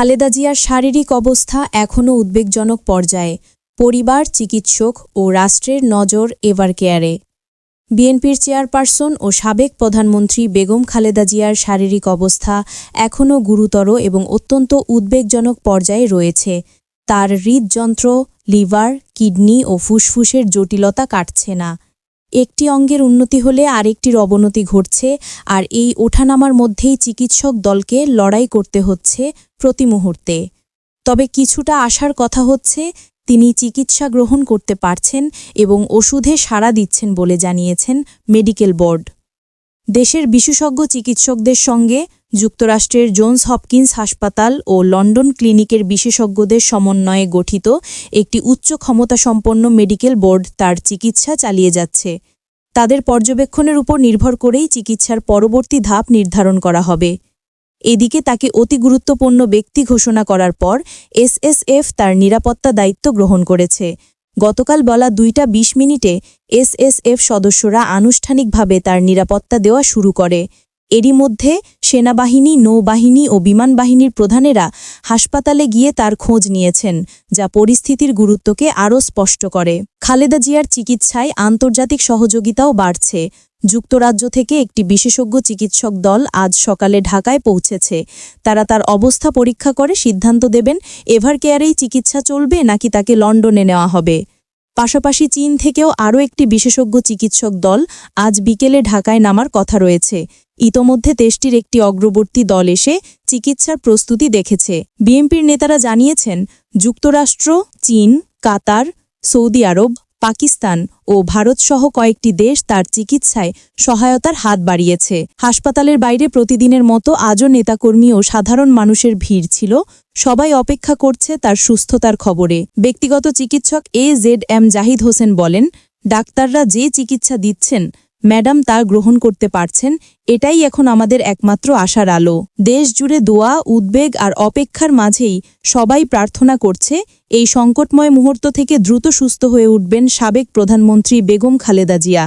খালেদা জিয়ার শারীরিক অবস্থা এখনও উদ্বেগজনক পর্যায়ে। পরিবার, চিকিৎসক ও রাষ্ট্রের নজর এভার কেয়ারে। বিএনপির চেয়ারপারসন ও সাবেক প্রধানমন্ত্রী বেগম খালেদা জিয়ার শারীরিক অবস্থা এখনও গুরুতর এবং অত্যন্ত উদ্বেগজনক পর্যায়ে রয়েছে। তার হৃদযন্ত্র, লিভার, কিডনি ও ফুসফুসের জটিলতা কাটছে না। একটি অঙ্গের উন্নতি হলে আরেকটির অবনতি ঘটছে, আর এই ওঠানামার মধ্যেই চিকিৎসক দলকে লড়াই করতে হচ্ছে প্রতি মুহূর্তে। তবে কিছুটা আসার কথা হচ্ছে, তিনি চিকিৎসা গ্রহণ করতে পারছেন এবং ওষুধে সাড়া দিচ্ছেন বলে জানিয়েছেন মেডিকেল বোর্ড। দেশের বিশেষজ্ঞ চিকিৎসকদের সঙ্গে যুক্তরাষ্ট্রের জোন্স হপকিন্স হাসপাতাল ও লন্ডন ক্লিনিকের বিশেষজ্ঞদের সমন্বয়ে গঠিত একটি উচ্চ ক্ষমতাসম্পন্ন মেডিকেল বোর্ড তার চিকিৎসা চালিয়ে যাচ্ছে। তাদের পর্যবেক্ষণের উপর নির্ভর করেই চিকিৎসার পরবর্তী ধাপ নির্ধারণ করা হবে। এদিকে তাকে অতি গুরুত্বপূর্ণ ব্যক্তি ঘোষণা করার পর এসএসএফ তার নিরাপত্তা দায়িত্ব গ্রহণ করেছে। গতকাল বলা দুইটা ২০ মিনিটে এসএসএফ সদস্যরা আনুষ্ঠানিকভাবে তার নিরাপত্তা দেওয়া শুরু করে। এরই মধ্যে সেনাবাহিনী, নৌবাহিনী ও বিমান বাহিনীর প্রধানেরা হাসপাতালে গিয়ে তার খোঁজ নিয়েছেন, যা পরিস্থিতির গুরুত্বকে আরও স্পষ্ট করে। খালেদা জিয়ার চিকিৎসায় আন্তর্জাতিক সহযোগিতাও বাড়ছে। যুক্তরাজ্য থেকে একটি বিশেষজ্ঞ চিকিৎসক দল আজ সকালে ঢাকায় পৌঁছেছে। তারা তার অবস্থা পরীক্ষা করে সিদ্ধান্ত দেবেন এভার কেয়ারেই চিকিৎসা চলবে নাকি তাকে লন্ডনে নেওয়া হবে। পাশাপাশি চীন থেকেও আরও একটি বিশেষজ্ঞ চিকিৎসক দল আজ বিকেলে ঢাকায় নামার কথা রয়েছে। ইতোমধ্যে দেশটির একটি অগ্রবর্তী দল এসে চিকিৎসার প্রস্তুতি দেখেছে। বিএনপির নেতারা জানিয়েছেন, যুক্তরাষ্ট্র, চীন, কাতার, সৌদি আরব, পাকিস্তান ও ভারতসহ কয়েকটি দেশ তার চিকিৎসায় সহায়তার হাত বাড়িয়েছে। হাসপাতালের বাইরে প্রতিদিনের মতো আজও নেতাকর্মী ও সাধারণ মানুষের ভিড় ছিল সবাই অপেক্ষা করছে তার সুস্থতার খবরে। ব্যক্তিগত চিকিৎসক A Z M Zahid Hossain বলেন, ডাক্তাররা যে চিকিৎসা দিচ্ছেন, ম্যাডাম তা গ্রহণ করতে পারছেন, এটাই এখন আমাদের একমাত্র আশার আলো। দেশ জুড়ে দোয়া, উদ্বেগ আর অপেক্ষার মাঝেই সবাই প্রার্থনা করছে, এই সংকটময় মুহূর্ত থেকে দ্রুত সুস্থ হয়ে উঠবেন সাবেক প্রধানমন্ত্রী বেগম খালেদা জিয়া।